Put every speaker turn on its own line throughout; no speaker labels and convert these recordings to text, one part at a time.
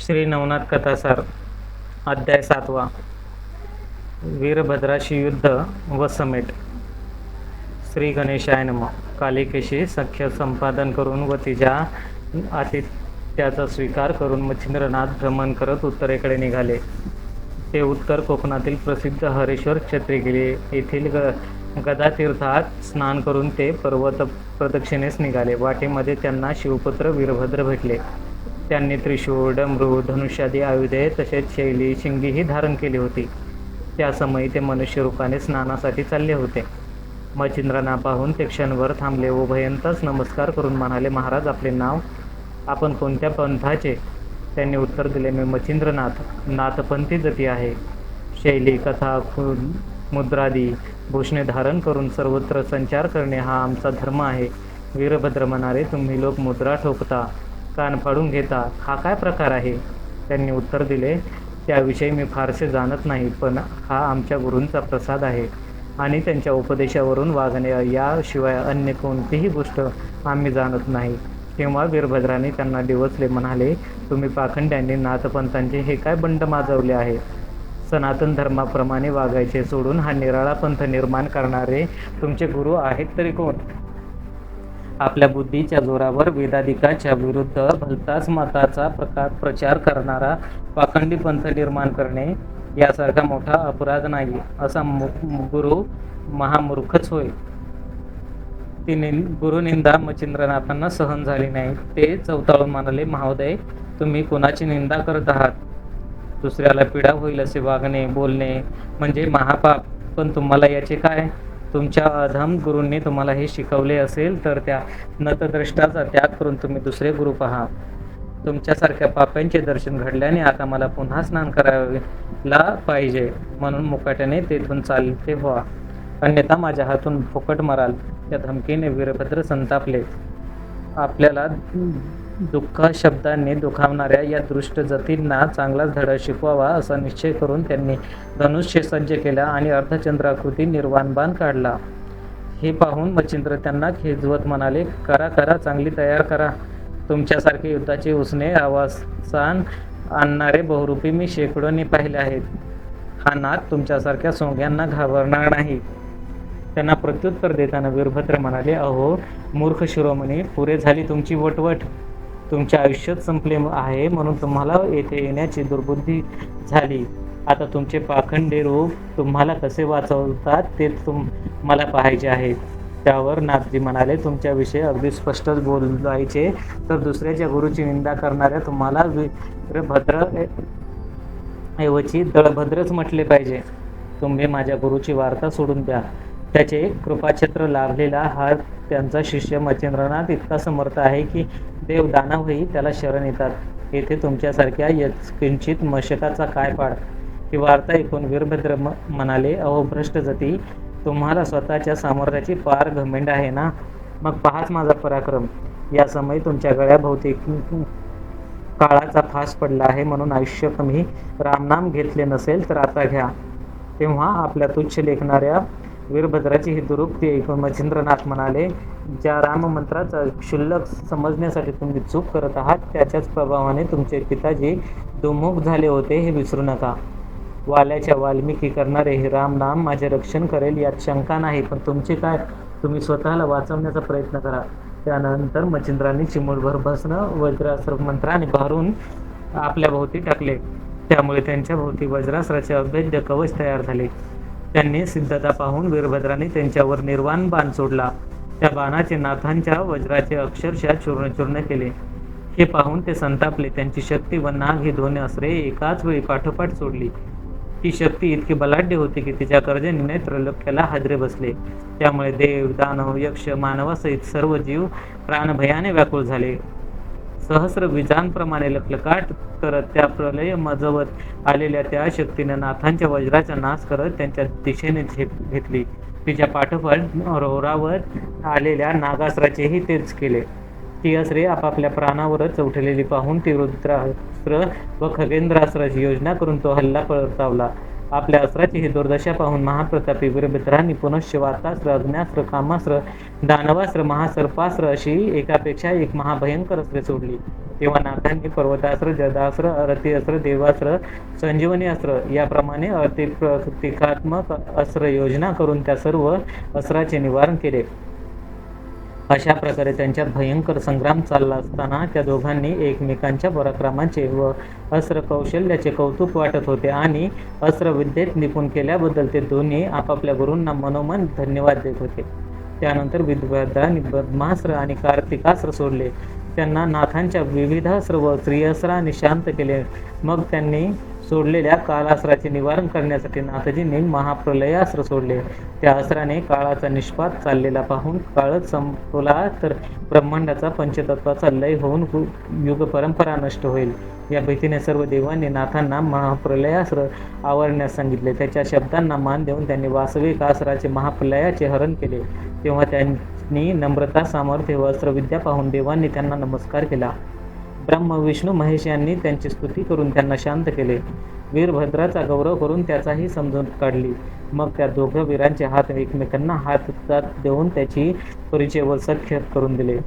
श्री नवनाथ कथासार अध्याय सातवा. वीरभद्राशी युद्ध व समेट. श्री गणेशाय नम. कालिकेशी सख्य संपादन करून व तिच्या आतिथ्याचा स्वीकार करून मच्छिंद्रनाथ भ्रमण करत उत्तरेकडे निघाले. ते उत्तर कोकणातील प्रसिद्ध हरेश्वर क्षत्री गेले. येथील ग गदातीर्थात स्नान करून ते पर्वत प्रदक्षिणेस निघाले. वाटेमध्ये त्यांना शिवपुत्र वीरभद्र भेटले. त्यांनी त्रिशूळ डमरू धनुष्यादी आयुधे तसेच शैली शिंगीही धारण केली होती. त्यासमयी ते मनुष्य रूपाने स्नानासाठी चालले होते. मच्छिंद्रांना पाहून ते क्षणभर थांबले. व भयंतच नमस्कार करून म्हणाले महाराज आपले नाव? आपण कोणत्या पंथाचे? त्यांनी उत्तर दिले मी मच्छिंद्रनाथ. नाथपंथी जती आहे. शैली कथा खु मुद्रादी भूषणे धारण करून सर्वत्र संचार करणे हा आमचा धर्म आहे. वीरभद्र म्हणाले तुम्ही लोक मुद्रा ठोकता. कान फाडून घेता हा काय प्रकार आहे? त्यांनी उत्तर दिले त्याविषयी मी फारसे जाणत नाही पण हा आमच्या गुरूंचा प्रसाद आहे आणि त्यांच्या उपदेशावरून वागणे याशिवाय अन्य कोणतीही गोष्ट आम्ही जाणत नाही. तेव्हा वीरभद्राने त्यांना डिवचले म्हणाले तुम्ही पाखंड्यांनी नाथपंथांचे हे काय बंड माजवले आहे? सनातन धर्माप्रमाणे वागायचे सोडून हा निराळा पंथ निर्माण करणारे तुमचे गुरु आहेत तरी कोण? आपल्या बुद्धीच्या जोरावर वेदाधिकाच्या विरुद्ध भलताच मताचा प्रकार प्रचार करणारा पाखंडी पंथ निर्माण करणे यासारखा मोठा अपराध नाही असा मु गुरु महामूर्खच होय. ती गुरुनिंदा मच्छिंद्रनाथांना सहन झाली नाही. ते चवताळून म्हणाले महोदय तुम्ही कुणाची निंदा करत आहात? दुसऱ्याला पीडा होईल असे वागणे बोलणे म्हणजे महापाप. पण तुम्हाला याचे काय? तुमच्या अधम गुरूंनी तुम्हाला हे शिकवले असेल तर त्या नतद्रष्टाचा त्याग करून तुम्ही दुसरे गुरु पहा. तुमच्यासारख्या पाप्यांचे दर्शन घडल्याने आता मला पुन्हा स्नान करायला पाहिजे म्हणून मुकाट्याने तेथून चालते व्हा. अन्यथा माझ्या हातून फुकट मराल. त्या धमकीने वीरभद्र संतापले. आपल्याला दुःख शब्दांनी दुखावणाऱ्या या दृष्ट जतींना चांगलाच धडा शिकवावा असा निश्चय करून त्यांनी धनुष्य सज्ज केला आणि अर्धचंद्राकृती निर्वाणबाण काढला. हे पाहून मच्छिंद्र त्यांना खेजवत म्हणाले करा करा चांगली तयार करा. तुमच्यासारखे युद्धाचे उसने आवासान आणणारे बहुरूपी मी शेकडोनी पाहिले आहेत. हा नाद तुमच्यासारख्या सोंग्यांना घाबरणार नाही. त्यांना प्रत्युत्तर देताना वीरभद्र म्हणाले अहो मूर्ख शिरोमणी पुरे झाली तुमची वटवट. तुमचे आयुष्यच संपले आहे म्हणून तुम्हाला येथे येण्याची दुर्बुद्धी झाली. आता तुमचे पाखंडे रूप तुम्हाला कसे वाचवतात ते तुम मला पाहायचे आहे. त्यावर नाथजी म्हणाले तुमच्याविषयी अगदी स्पष्टच बोलायचे. तर दुसऱ्याच्या गुरुची निंदा करणाऱ्या तुम्हाला वीरभद्र ऐवजी दळभद्रच म्हटले पाहिजे. तुम्ही माझ्या गुरुची वार्ता सोडून द्या. त्याचे कृपाछत्र लाभलेला हा त्यांचा शिष्य मच्छिंद्रनाथ इतका समर्थ आहे की देव दानवही त्याला शरण येतात. येथे तुमच्यासारख्या यच किंचित मशकाचा काय पाड ही वार्ता ऐकून वीरभद्र म्हणाले अहो भ्रष्ट जती तुम्हाला स्वतःच्या सामर्थ्याची पार घमेंड आहे ना? मग पहाच माझा पराक्रम. या समय तुमच्या गळ्याभोवती काळाचा फास पडला आहे म्हणून आयुष्य कमी रामनाम घेतले नसेल तर आता घ्या. तेव्हा आपल्या तुच्छ लेखणाऱ्या वीरभद्राची ही दुरुक्ती ऐकून मच्छिंद्रनाथ म्हणाले ज्या राममंत्राचा क्षुल्लक समजण्यासाठी तुम्ही चूक करत आहात त्याच्याच प्रभावाने तुमचे पिताजी दुमुख झाले होते हे विसरू नका. वाल्याच्या वाल्मिकी करणारे हे रामनाम माझे रक्षण करेल यात शंका नाही पण तुमचे काय? तुम्ही स्वतःला वाचवण्याचा प्रयत्न करा. त्यानंतर मच्छिंद्रांनी चिमूटभर बसणं वज्रास्त्र मंत्राने भरून आपल्या भोवती टाकले. त्यामुळे त्यांच्या भोवती वज्रास्त्राचे अभेद्य कवच तयार झाले. त्यांनी सिद्धता पाहून वीरभद्राने त्यांच्यावर निर्वाण बाण सोडला. त्या बाणाचे नाथांच्या वज्राचे अक्षरशः चूर्णचूर्ण केले. हे पाहून ते संतापले. त्यांची शक्ती व नाग ही दोन अस्त्रे एकाच वेळी पाठोपाठ सोडली. ती शक्ती इतकी बलाढ्य होती की तिच्या कर्जनीने त्रैलोक्याला हादरे बसले. त्यामुळे देव दानव यक्ष मानवासहित सर्व जीव प्राणभयाने व्याकुळ झाले. सहस्र विजांप्रमाणे लखलकाट करत त्या प्रलय मजवत आलेल्या त्या शक्तीनं नाथांच्या वज्राचा नाश करत त्यांच्या दिशेने झेप घेतली. तिच्या पाठोपाठ रोरावर आलेल्या नागासराचेही तेच केले. ती अस्त्रे आपापल्या प्राणावरच उठलेली पाहून ती रुद्रास्त्र व खगेंद्रास्त्राची योजना करून तो हल्ला परतावला आपल्या अस्त्राची ही दुर्दशा पाहून महाप्रतापी वीरभद्रांनी पुनश्च वातास्त्र अग्न्यास्त्र कामास्त्र दानवास्त्र महासर्पास्त्र अशी एकापेक्षा एक महाभयंकर अस्त्रे सोडली. तेव्हा नाथांनी पर्वतास्त्र जदास्त्र रथीअस्त्र देवास्त्र संजीवनी अस्त्र याप्रमाणे अतिप्रतिकात्मक अस्त्र योजना करून त्या सर्व अस्त्राचे निवारण केले. अशा प्रकारे त्यांच्यात भयंकर संग्राम चालला असताना त्या दोघांनी एकमेकांच्या पराक्रमाचे व अस्त्र कौशल्याचे कौतुक वाटत होते आणि अस्त्रविद्येत निपुण केल्याबद्दल ते दोन्ही आपापल्या गुरूंना मनोमन धन्यवाद देत होते. त्यानंतर विद्वद्रांनी ब्रह्मास्त्र आणि कार्तिकास्त्र सोडले. त्यांना नाथांच्या विविधास्त्र व स्त्रियस्त्रांनी शांत केले. मग त्यांनी सोडलेल्या कालास्त्राचे निवारण करण्यासाठी नाथजींनी महाप्रलयास्त्र सोडले. त्या अस्त्राने काळाचा निष्पात चाललेला पाहून काळच संपला तर ब्रह्मांडाचा पंचतत्वाचा लय होऊन युग परंपरा नष्ट होईल. या भीतीने सर्व देवांनी नाथांना महाप्रलयास्त्र आवरण्यास सांगितले. त्याच्या शब्दांना मान देऊन त्यांनी वास्तविक आसराचे महाप्रलयाचे हरण केले. तेव्हा त्यांनी नम्रता सामर्थ्य व अस्त्रविद्या पाहून देवांनी त्यांना नमस्कार केला. ब्रह्म विष्णू महेश यांनी त्यांची स्तुती करून त्यांना शांत केले. वीरभद्राचा गौरव करून त्याचाही समजून काढली. मग त्या दोघं वीरांचे हात एकमेकांना हातात देऊन त्याची परिचय व सख्य करून दिले.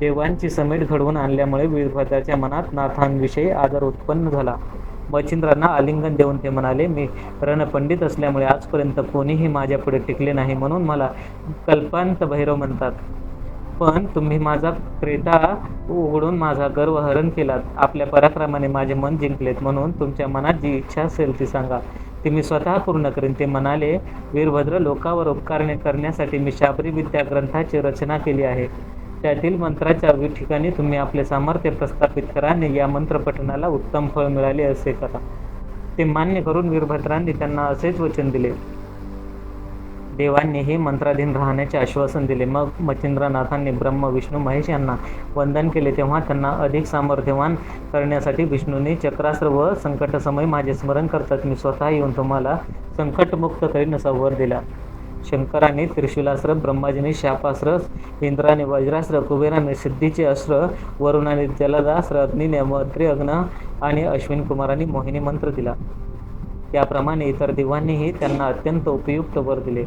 देवांची समेट घडवून आणल्यामुळे वीरभद्राच्या मनात नाथांविषयी आदर उत्पन्न झाला. मच्छिंद्रांना आलिंगन देऊन ते म्हणाले मी रणपंडित असल्यामुळे आजपर्यंत कोणीही माझ्या पुढे टिकले नाही म्हणून मला कल्पांत भैरव म्हणतात. पण तुम्ही माझा क्रेता उघडून माझा गर्व हरण केलात. आपल्या पराक्रमाने माझे मन जिंकलेत म्हणून तुमच्या मनात जी इच्छा असेल ती सांगा. ती मी स्वतः पूर्ण करेन ते म्हणाले वीरभद्र लोकावर उपकारणे करण्यासाठी मी शाबरी विद्या ग्रंथाची रचना केली आहे. त्यातील मंत्राच्या ठिकाणी तुम्ही आपले सामर्थ्य प्रस्थापित करा आणि या मंत्रपठनाला उत्तम फळ मिळाले असे करा. ते मान्य करून वीरभद्रांनी त्यांना असेच वचन दिले. देवांनीही मंत्राधीन राहण्याचे आश्वासन दिले. मग मच्छिंद्रनाथांनी ब्रह्म विष्णू महेश यांना वंदन केले. तेव्हा त्यांना अधिक सामर्थ्यवान करण्यासाठी विष्णूने चक्रास्त्र व संकटसमय माझे स्मरण करतात. मी स्वतः येऊन तुम्हाला संकटमुक्त करीन असा वर दिला. शंकराने त्रिशूलास्त्र ब्रह्माजीने शापास्त्र इंद्राने वज्रास्त्र कुबेराने सिद्धीचे अस्त्र वरुणाने जलदास्त्र अग्नीने मंत्री अग्न आणि अश्विन कुमारांनी मोहिनी मंत्र दिला. त्याप्रमाणे इतर देवांनीही त्यांना अत्यंत उपयुक्त वर दिले.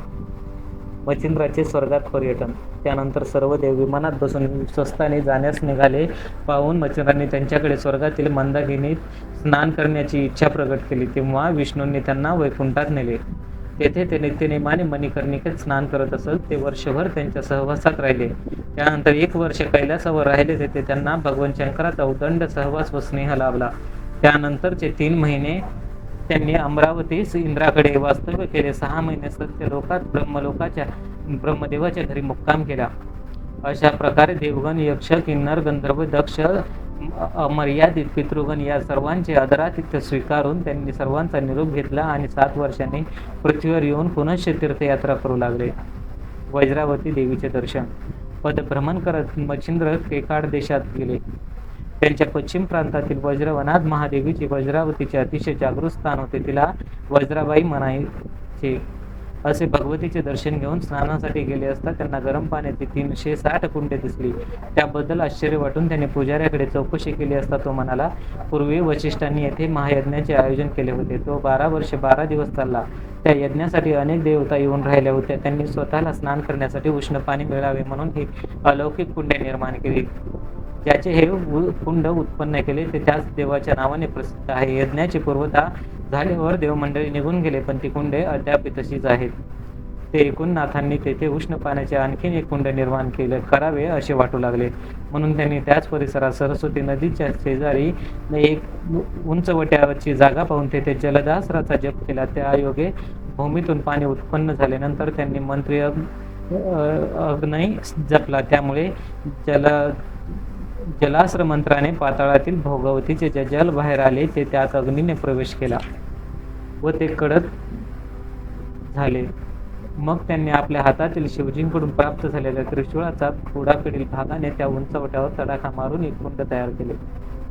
मच्छिंद्राचे स्वर्गात पर्यटन. त्यानंतर सर्व देव विमानात बसून स्वस्ताने जाण्यास निघाले. पाहून मच्छिंद्रांनी त्यांच्याकडे स्वर्गातील मंदाकिनीत स्नान करण्याची इच्छा प्रकट केली. तेव्हा विष्णूंनी त्यांना वैकुंठात नेले. तेथे ते नित्यनेमाने मणिकर्णिकेत स्नान करत असत. ते वर्षभर त्यांच्या सहवासात राहिले. त्यानंतर एक वर्ष कैलासावर राहिले. तेथे त्यांना भगवान शंकराचा उदंड सहवास व स्नेह लाभला. त्यानंतरचे तीन महिने त्यांनी अमरावतीस इंद्राकडे वास्तव्य केले. सहा महिने सत्य लोकात ब्रह्मलोकाच्या ब्रह्मदेवाच्या घरी मुक्काम केला. अशा प्रकारे देवगण यक्ष किन्नर गंधर्व दक्ष अमर्यादित पितृगण या सर्वांचे आदरातिथ्य स्वीकारून त्यांनी सर्वांचा निरोप घेतला आणि सात वर्षांनी पृथ्वीवर येऊन पुनश्च तीर्थयात्रा करू लागले. वज्रावती देवीचे दर्शन. पदभ्रमण करत मच्छिंद्र केकाड देशात गेले. त्यांच्या पश्चिम प्रांतातील वज्रवनात महादेवीचे वज्रावतीचे अतिशय जागृत स्थान होते. तिला वज्राबाई म्हणायचे. असे भगवतीचे दर्शन घेऊन स्नानासाठी गेले असता त्यांना गरम पाण्याची तीनशे साठ कुंडे दिसली. त्याबद्दल आश्चर्य वाटून त्यांनी पुजाऱ्याकडे चौकशी केली असता तो म्हणाला पूर्वी वशिष्ठांनी येथे महायज्ञाचे आयोजन केले होते. तो बारा वर्षे बारा दिवस चालला. त्या यज्ञासाठी अनेक देवता येऊन राहिल्या होत्या त्यांनी स्वतःला स्नान करण्यासाठी उष्ण पाणी मिळावे म्हणून ही अलौकिक कुंडे निर्माण केली. ज्याचे हे उ- कुंड उत्पन्न केले. ते त्याच देवाच्या नावाने प्रसिद्ध आहे. यज्ञाची पूर्वता झाल्यावर देवमंडळी निघून गेले पण ती कुंडे अद्याप तशीच आहेत. ते एकूणनाथांनी तेथे उष्ण पाण्याचे आणखीन एक कुंड निर्माण केले करावे असे वाटू लागले. म्हणून त्यांनी त्याच परिसरात सरस्वती नदीच्या शेजारी एक उंचवट्यावरची जागा पाहून तेथे जलदासराचा जप केला. त्या योगे भूमीतून पाणी उत्पन्न झाल्यानंतर त्यांनी मंत्री अग्नय जपला. त्यामुळे जल जलास्त्र मंत्राने पाताळातील भोगवतीचे जे जल बाहेर आले ते त्यात अग्नीने प्रवेश केला व ते कडक झाले. मग त्यांनी आपल्या हातातील शिवजींकडून प्राप्त झालेल्या त्रिशूळाचा पुढाकडील भागाने त्या उंचवट्यावर तडाखा मारून एक कुंड तयार केले.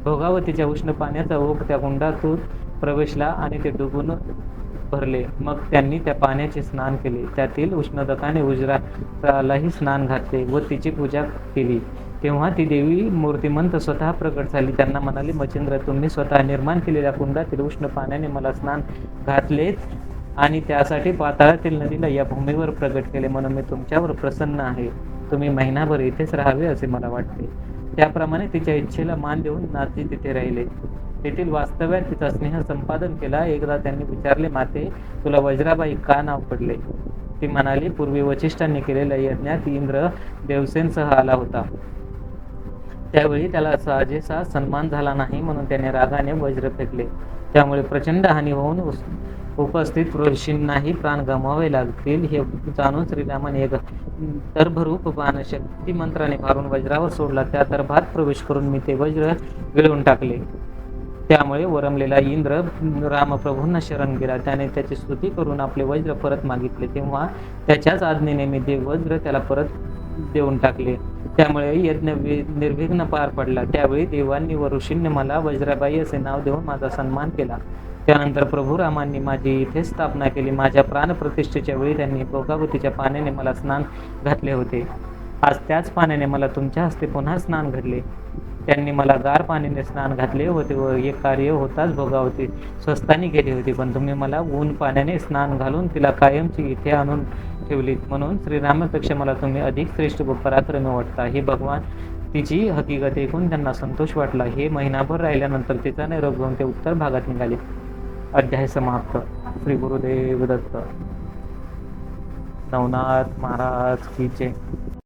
भोगावतीच्या उष्ण पाण्याचा ओघ त्या कुंडातून प्रवेशला आणि ते डुबून भरले. मग त्यांनी त्या पाण्याचे स्नान केले. त्यातील उष्णदकाने उजरालाही स्नान घातले व तिची पूजा केली. तेव्हा ती देवी मूर्तिमंत स्वतः प्रकट झाली. त्यांना म्हणाली मच्छिंद्र तुम्ही स्वतः निर्माण केलेल्या कुंडातील उष्ण पाण्याने मला स्नान घातलेत आणि त्यासाठी पाताळातील नदीला या भूमीवर प्रकट केले. म्हणून मी तुमच्यावर प्रसन्न आहे. तुम्ही महिनाभर इथेच राहावे असे मला वाटते. त्याप्रमाणे तिच्या इच्छेला मान देऊन नाती तिथे राहिले. तेथील वास्तव्यात तिचा स्नेह संपादन केला. एकदा त्यांनी विचारले माते तुला वज्राबाई का नाव पडले? ती म्हणाली पूर्वी वशिष्ठांनी केलेल्या यज्ञात इंद्र देवसेनसह आला होता. त्यावेळी त्याला साजेसा सन्मान झाला नाही म्हणून त्याने रागाने वज्र फेकले. त्यामुळे प्रचंड हानी होऊन उस- उपस्थित ऋषींनाही प्राण गमावे लागतील हे जाणून श्रीरामाने एक दर्भरूप बाण शक्ती मंत्राने मारून वज्रावर सोडला. त्या दर्भात प्रवेश करून मी ते वज्र गिळून टाकले. त्यामुळे वरमलेला इंद्र रामप्रभूंना शरण गेला. त्याने त्याची स्तुती करून आपले वज्र परत मागितले. तेव्हा त्याच्याच आज्ञेने मी ते वज्र त्याला परत देऊन टाकले. त्यामुळे यज्ञ निर्विघ्न पार पडला. त्यावेळी देवांनी व ऋषींनी मला वज्राबाई असे नाव देऊन माझा सन्मान केला. त्यानंतर प्रभू रामांनी माझी इथे स्थापना केली. माझ्या प्राणप्रतिष्ठेच्या वेळी त्यांनी भोगावतीच्या पाण्याने मला स्नान घातले होते. आज त्याच पाण्याने मला तुमच्या हस्ते पुन्हा स्नान घडले. त्यांनी मला गार पाण्याने स्नान घातले होते व हे कार्य होताच भोगावती स्वस्तानी केली होती. पण तुम्ही मला ऊन पाण्याने स्नान घालून तिला कायमची इथे आणून ठेवलीत. म्हणून श्रीरामापेक्षा मला तुम्ही अधिक श्रेष्ठ व पराक्रमी वाटता हे भगवान तिची हकीकत ऐकून त्यांना संतोष वाटला. हे महिनाभर राहिल्यानंतर तिचा निरोप घेऊन ते उत्तर भागात निघाले. अध्याय समाप्त. श्री गुरुदेव दत्त. नवनाथ महाराज की जय.